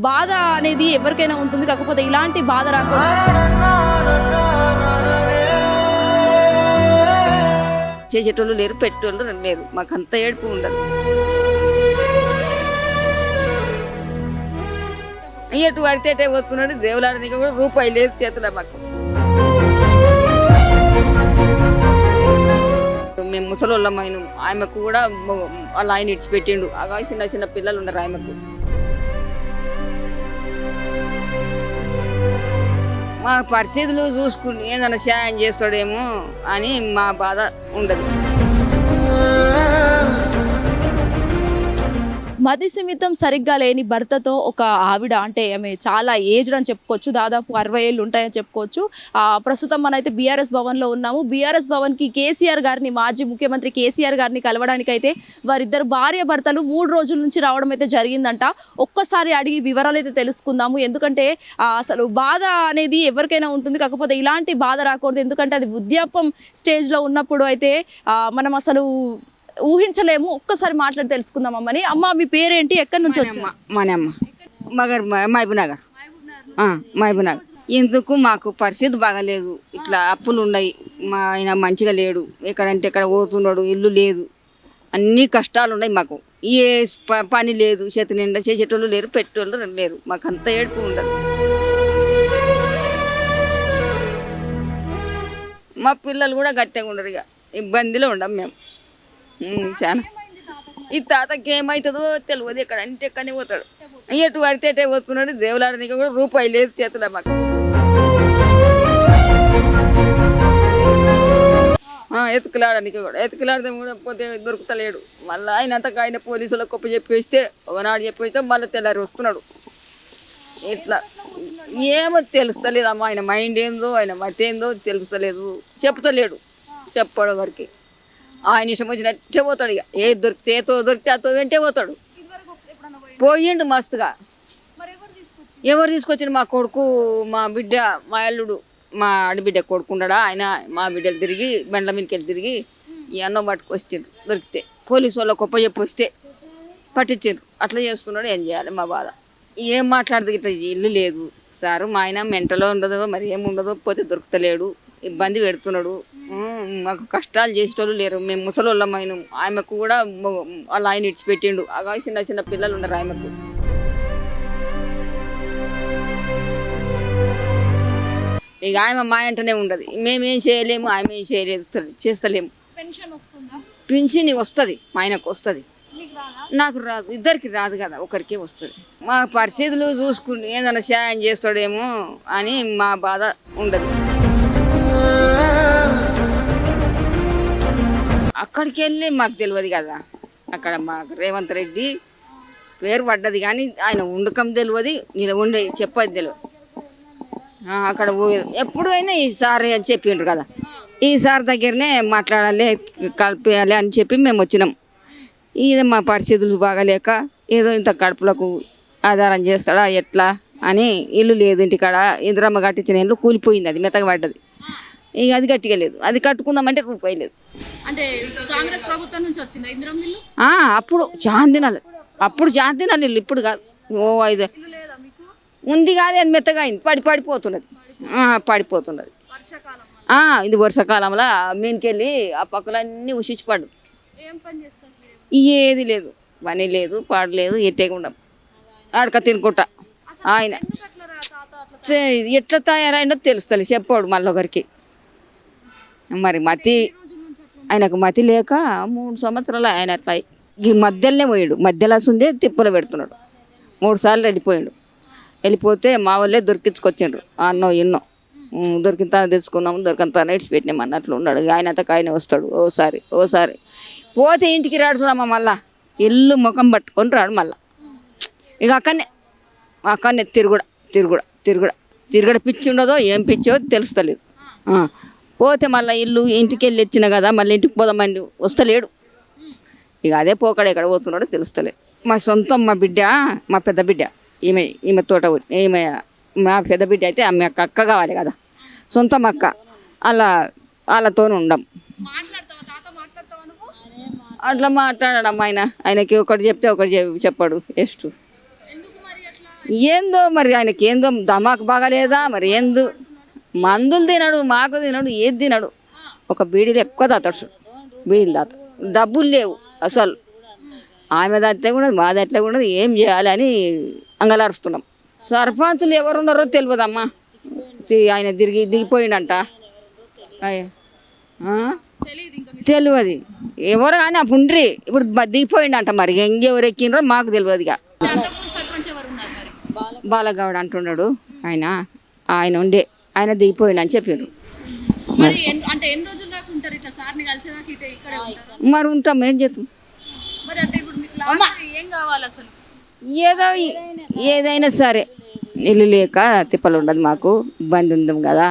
బాధ అనేది ఎవరికైనా ఉంటుంది. కాకపోతే ఇలాంటి బాధ రాకూడదు చేసేటోళ్ళు లేరు పెట్టేటోళ్ళు లేరు. మాకు అంత ఏడుపు ఉండదు. ఎటు పడితే ఎటే పోతున్నాడు. దేవులాడనికి కూడా రూపాయి లేదు చేతుల మాకు. మేము ముసలోళ్ళమైన ఆమెకు కూడా మొ- వాళ్ళ ఆయన ఇడిచిపెట్టిండు. అగా చిన్న చిన్న పిల్లలు ఉన్నారు ఆమెకు మా పరిస్థితులు చూసుకుని ఏదైనా సాయం చేస్తాడేమో అని మా బాధ ఉండదు. మతి సిమితం సరిగ్గా లేని భర్తతో ఒక ఆవిడ అంటే ఆమె చాలా ఏజ్డ్ అని చెప్పుకోవచ్చు. దాదాపు అరవై ఏళ్ళు ఉంటాయని చెప్పుకోవచ్చు. ప్రస్తుతం మనైతే బీఆర్ఎస్ భవన్లో ఉన్నాము. బీఆర్ఎస్ భవన్కి కేసీఆర్ గారిని మాజీ ముఖ్యమంత్రి కేసీఆర్ గారిని కలవడానికి అయితే వారిద్దరు భార్య భర్తలు మూడు రోజుల నుంచి రావడం అయితే జరిగిందంట. ఒక్కసారి అడిగి వివరాలు అయితే తెలుసుకుందాము. ఎందుకంటే అసలు బాధ అనేది ఎవరికైనా ఉంటుంది. కాకపోతే ఇలాంటి బాధ రాకూడదు. ఎందుకంటే అది వృద్ధాపం స్టేజ్లో ఉన్నప్పుడు అయితే మనం అసలు ఊహించలేము ఒక్కసారి మాట్లాడి తెలుసుకుందాం అమ్మని. అమ్మ మీ పేరేంటి? ఎక్కడి నుంచి వచ్చారు? మనమ్మ. మగర్ మహబూబ్ నగర్ ఆ, మహబూబ్ నగర్ ఎందుకు మాకు పరిస్థితి బాగాలేదు. ఇట్లా అప్పులు ఉన్నాయి. మా ఆయన మంచిగా లేడు. ఎక్కడంటే ఎక్కడ పోతున్నాడు ఇల్లు లేదు. అన్ని కష్టాలు ఉన్నాయి మాకు. ఏ పని లేదు. చేతి నిండా చేసేటోళ్ళు లేరు పెట్టేటోళ్ళు లేరు. మాకు అంత ఏడుపు ఉండదు. మా పిల్లలు కూడా గట్టిగా ఉండరు ఇక. ఇబ్బందిలో ఉండం మేము. చాలా. ఈ తాతకి ఏమవుతుందో తెలియదు ఎక్కడ అంటే ఎక్కడనే పోతాడు. ఎటు పడితే ఎటే పోతున్నాడు దేవులాడనికి కూడా రూపాయి లేదు చేతుల మాకు. ఆ, ఎతుకులాడడానికి కూడా. ఎతుకులాడితే కూడా పోతే దొరుకుతలేడు. మళ్ళీ ఆయన అంతకు ఆయన పోలీసులకు గొప్ప చెప్పేస్తే ఒకనాడు చెప్పేస్తే మళ్ళీ తెల్లారి వస్తున్నాడు. ఇట్లా ఏమో తెలుస్తలేదు అమ్మ ఆయన మైండ్ ఏందో ఆయన మతేందో తెలుస్తలేదు. చెప్తలేడు. చెప్పడం వరకు ఆయన ఇష్టం వచ్చినట్టే పోతాడు ఇక. ఏ దొరికితే ఏతో దొరికితే అతో వెంటే పోతాడు పోయిండు మస్తుగా. ఎవరు తీసుకొచ్చిన మా కొడుకు మా బిడ్డ మా అల్లుడు మా ఆడబిడ్డ కొడుకున్నాడా ఆయన మా బిడ్డలు తిరిగి బండ్ల మీదకి వెళ్ళి తిరిగి ఈ అన్నం పట్టుకొచ్చిండ్రు దొరికితే. పోలీసు వాళ్ళ గొప్ప చెప్పి వస్తే పట్టించారు అట్లా చేస్తున్నాడు ఏం చేయాలి మా బాధ. ఏం మాట్లాడదు ఇట్లా ఇల్లు లేదు. సారు మా ఆయన మెంటలో ఉండదో మరి ఏం పోతే దొరుకుతలేడు. ఇబ్బంది పెడుతున్నాడు. మాకు కష్టాలు చేసేటోళ్ళు లేరు. మేము ముసలోళ్ళమైన. ఆమెకు కూడా వాళ్ళ ఆయన ఇడిచిపెట్టిండు అగా చిన్న చిన్న పిల్లలు ఉన్నారు ఆమెకు. ఇక ఆమె మా ఇంటనే ఉండదు. మేమేం చేయలేము ఆమె ఏం చేయలేదు చేస్తలేము. పెన్షన్ వస్తుందా? పింఛని వస్తుంది మా ఆయనకు వస్తుంది. నాకు రాదు. ఇద్దరికి రాదు కదా ఒకరికే వస్తుంది. మా పరిస్థితులు చూసుకుని ఏదైనా సాయం చేస్తాడేమో అని మా బాధ ఉండదు. అక్కడికి వెళ్ళి మాకు తెలియదు కదా. అక్కడ మాకు రేవంత్ రెడ్డి పేరు పడ్డది కానీ ఆయన ఉండకం తెలియదు నేను ఉండే చెప్పది తెలియదు అక్కడ పోయేది ఎప్పుడు అయినా ఈ సార్ అని చెప్పిండ్రు కదా. ఈ సార్ దగ్గరనే మాట్లాడాలి కలిపేయాలి అని చెప్పి మేము వచ్చినాం. ఇది మా పరిస్థితులు బాగాలేక ఏదో ఇంత కడుపులకు ఆధారం చేస్తాడా ఎట్లా అని ఇల్లు లేదు ఇంటికాడ. ఇందిరమ్మ కట్టించిన ఇల్లు కూలిపోయింది అది మెత్తగా పడ్డది. ఇక అది గట్టిగా లేదు అది కట్టుకుందామంటే రూపాయి లేదు. అంటే కాంగ్రెస్ ప్రభుత్వం నుంచి వచ్చిందా ఇందిరం అప్పుడు చాందినాలు అప్పుడు చాందినాలు ఇల్లు ఇప్పుడు కాదు. ఓ ఐదు. ఉంది కాదు అది మెత్తగా అయింది. పడి పడిపోతున్నది. పడిపోతున్నది. ఇది వర్షాకాలంలో మీనకెళ్ళి ఆ పక్కలన్నీ ఉషించి పడు ఏది లేదు. పని లేదు పాడు లేదు ఎట్టేకుండా ఆడక తినుకుంటా. ఆయన. ఎట్లా తయారైందో తెలుస్తుంది చెప్పాడు మళ్ళీ ఒకరికి మరి మతి ఆయనకు మతి లేక మూడు సంవత్సరాలు ఆయన అట్లా ఈ మధ్యలోనే పోయాడు. మధ్యలో ఉందే తిప్పలు పెడుతున్నాడు. మూడు సార్లు వెళ్ళిపోయాడు. వెళ్ళిపోతే మా వాళ్ళే దొరికించుకొచ్చిండ్రు. అన్నో ఎన్నో దొరికిన తెచ్చుకున్నాము దొరికిన నైట్స్ పెట్టినాం అన్నట్లు ఉన్నాడు. ఆయన అంతకు ఆయన వస్తాడు. ఓసారి ఓసారి. పోతే ఇంటికి రాడు చూడమ్మా మళ్ళా. ఇల్లు ముఖం పట్టుకొని రాడు మళ్ళా. ఇక అక్కడనే అక్కడనే తిరుగుడ తిరుగుడ తిరుగుడ. తిరుగుడ పిచ్చి ఉండదో ఏం పిచ్చో తెలుస్తలేదు. పోతే మళ్ళీ ఇల్లు ఇంటికి వెళ్ళి వచ్చిన కదా మళ్ళీ ఇంటికి పోదామని వస్తలేడు. ఇక అదే పోకడ ఎక్కడ పోతున్నాడో తెలుస్తలేదు మా సొంతం మా బిడ్డ మా పెద్ద బిడ్డ ఈమె ఈమె తోట ఈమె మా పెద్ద బిడ్డ అయితే ఆమె అక్క అక్క కావాలి కదా. సొంతం అక్క అలా వాళ్ళతో ఉండం. అట్లా మాట్లాడడం ఆయన ఆయనకి ఒకటి చెప్తే ఒకటి చెప్- చెప్పాడు ఎస్ట్. ఏందో మరి ఆయనకి ఏందో దమాకు బాగాలేదా? మరి ఏందో? మందులు తినడు మాకు తినడు ఏది తినడు. ఒక బీడీలు ఎక్కువ తాతాడు బీడీలు తాత డబ్బులు లేవు అసలు. ఆమె దాంట్లో కూడా మా దాంట్లో కూడా ఏం చేయాలి అని అంగలారుస్తున్నాం సర్పంచులు ఎవరున్నారో తెలియదమ్మా. తి- ఆయన తిరిగి దిగిపోయిండంట? తెలియదు ఎవరు కానీ అప్పుడు ఉండ్రి. ఇప్పుడు దిగిపోయిండంట మరి. ఇంకెవరు ఎక్కినరో మాకు తెలియదు ఇక. బాలగౌడ్ అంటున్నాడు. ఆయన ఆయన ఉండే. ఆయన దిగిపోయిండు అని చెప్పారు మరి ఎన్- అంటే ఎన్ని రోజుల దాకా ఉంటారు ఇట్లా? సార్ని కలిసేదాకా ఇటే ఇక్కడే ఉంటారు? మరి ఉంటాం ఏం చేస్తాం మరి అంటే ఇప్పుడు మీకు లాస్ట్ ఏం కావాలి అసలు? ఏదో ఏదైనా సరే. ఇల్లు లేక తిప్పలు ఉండదు మాకు ఇబ్బంది ఉంది కదా.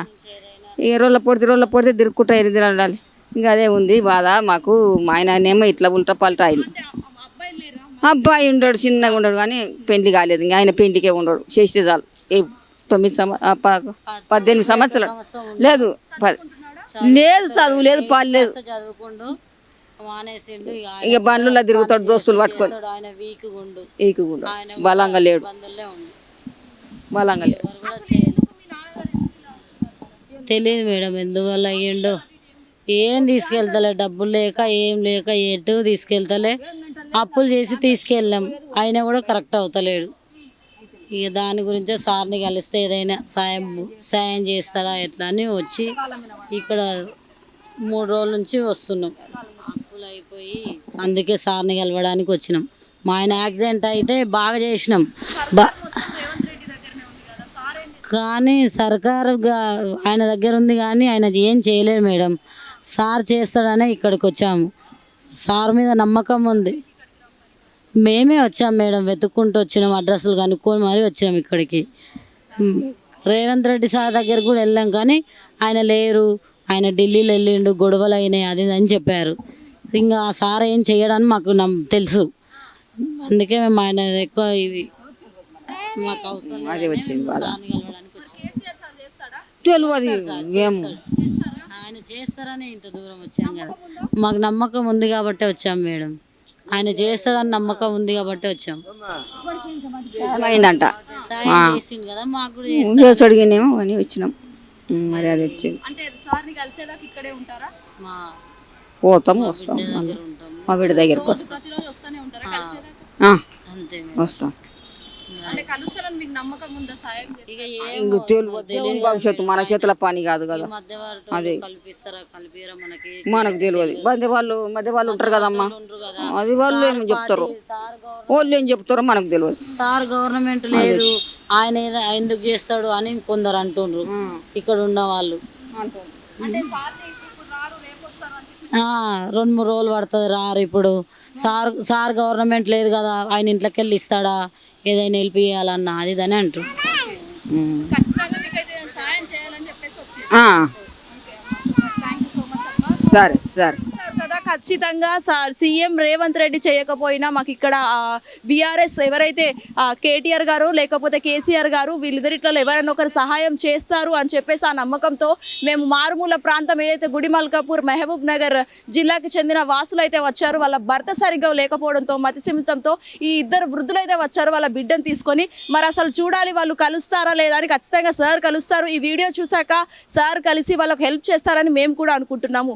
ఏ రోజుల పొడితే రోజుల పొడితే తిరుక్కుంటా ఎనిమిది ఉండాలి. ఇంకా అదే ఉంది బాధ మాకు మా ఆయననేమో ఇట్లా ఉల్టా పల్టా ఆయన అబ్బాయి ఉండడు చిన్నగా ఉండడు కానీ పెళ్ళి కాలేదు. ఇంకా ఆయన పెళ్ళికే ఉండడు. చేస్తే చాలు. ఏ తొమ్మిది సంవ ఆ ప- పద్దెనిమిది సంవత్సరాలు. లేదు లేదు చదువు లేదు పాలు లేదు. చదువుకుండు? మానేసిండు ఇక బండ్లలో తిరుగుతాడు దోస్తులు పట్టుకొని. ఆయన వీక్ గుండు ఈకుగుండు బలంగా లేడు. బలంగా లేడు. తెలియదు మేడం ఎందువల్ల అయ్యిండో. ఏం తీసుకెళ్తలే డబ్బులు లేక ఏం లేక ఎటు తీసుకెళ్తలే. అప్పులు చేసి తీసుకెళ్ళాం. అయినా కూడా కరెక్ట్ అవుతలేడు. ఇక దాని గురించే సార్ని కలిస్తే ఏదైనా సాయం సాయం చేస్తారా ఎట్లా అని వచ్చి ఇక్కడ మూడు రోజుల నుంచి వస్తున్నాం. అప్పులు అయిపోయి అందుకే సార్ని కలవడానికి వచ్చినాం. మా ఆయన యాక్సిడెంట్ అయితే బాగా చేసినాం. బా కానీ సర్కారుగా ఆయన దగ్గర ఉంది కానీ ఆయన ఏం చేయలేదు మేడం. సార్ చేస్తాడనే ఇక్కడికి వచ్చాము. సార్ మీద నమ్మకం ఉంది. మేమే వచ్చాం మేడం వెతుక్కుంటూ వచ్చినాం అడ్రస్లు కనుక్కొని మరీ వచ్చినాం ఇక్కడికి. రేవంత్ రెడ్డి సార్ దగ్గర కూడా వెళ్ళాం కానీ ఆయన లేరు ఆయన ఢిల్లీలో వెళ్ళిండు గొడవలు అయినాయి అది అని చెప్పారు. ఇంకా ఆ సార్ ఏం చేయడని మాకు నమ్ తెలుసు. అందుకే మేము ఆయన ఎక్కువ ఇవి మాకు అవసరం అది వచ్చింది తెలియదు ఏం? ఆయన చేస్తారని ఇంత దూరం వచ్చాం కదా. మాకు నమ్మకం ఉంది కాబట్టి వచ్చాం మేడం. ఆయన చేస్తాడని నమ్మకం ఉంది కాబట్టి వచ్చాం. అయిందంట సాయం చేసిండు కదా మాకు కూడా చేస్తాడు. చేసి అడిగినేమో అని వచ్చినాం. మరి అది వచ్చింది. అంటే సార్ని కలిసేదాకా ఇక్కడే ఉంటారా? మా పోతాం వస్తాం దగ్గర మా వీడి దగ్గరికి వస్తాం. ప్రతిరోజు వస్తూనే ఉంటారా కలిసేదాకా? ఆ, అంతే మేడం వస్తాం. అంటే కలుస్తారని మీకు నమ్మకం ఉందా? సాయం చేస్తే? ఇక ఏం ఇంక తెలియదు. భవిష్యత్తు మన చేతుల పని కాదు కదా. కల్పిస్తారా? కలిపిరా మనకి? మనకు తెలియదు. మధ్య వాళ్ళు మధ్య వాళ్ళు ఉంటారు కదమ్మా. అది వాళ్ళు ఏం చెప్తారు? వాళ్ళు ఏం చెప్తారో మనకు తెలియదు. సార్ గవర్నమెంట్ లేదు. ఆయన ఏదో ఎందుకు చేస్తాడు అని కొందరు అంటుండ్రు. ఇక్కడ ఉన్న వాళ్ళు. రెండు మూడు రోజులు పడుతుంది రారు ఇప్పుడు. సార్ సార్ గవర్నమెంట్ లేదు కదా. ఆయన ఇంట్లోకి వెళ్ళి ఇస్తాడా? ఏదైనా హెల్ప్ చేయాలన్నా అది ఇదని అంటారు. అమ్మా. సరే సరే. ఖచ్చితంగా సార్ సీఎం రేవంత్ రెడ్డి చేయకపోయినా మాకు ఇక్కడ బీఆర్ఎస్ ఎవరైతే కేటీఆర్ గారు లేకపోతే కేసీఆర్ గారు వీళ్ళిద్దరిట్లలో ఎవరైనా ఒకరు సహాయం చేస్తారు అని చెప్పేసి ఆ నమ్మకంతో మేము మారుమూల ప్రాంతం ఏదైతే గుడిమల్కాపూర్ మహబూబ్ నగర్ జిల్లాకి చెందిన వాసులు అయితే వచ్చారు వాళ్ళ భర్త సరిగ్గా లేకపోవడంతో మతిసిమితంతో ఈ ఇద్దరు వృద్ధులు అయితే వచ్చారు వాళ్ళ బిడ్డను తీసుకొని. మరి అసలు చూడాలి వాళ్ళు కలుస్తారా లేదా అని ఖచ్చితంగా సార్ కలుస్తారు. ఈ వీడియో చూశాక సార్ కలిసి వాళ్ళకి హెల్ప్ చేస్తారని మేము కూడా అనుకుంటున్నాము.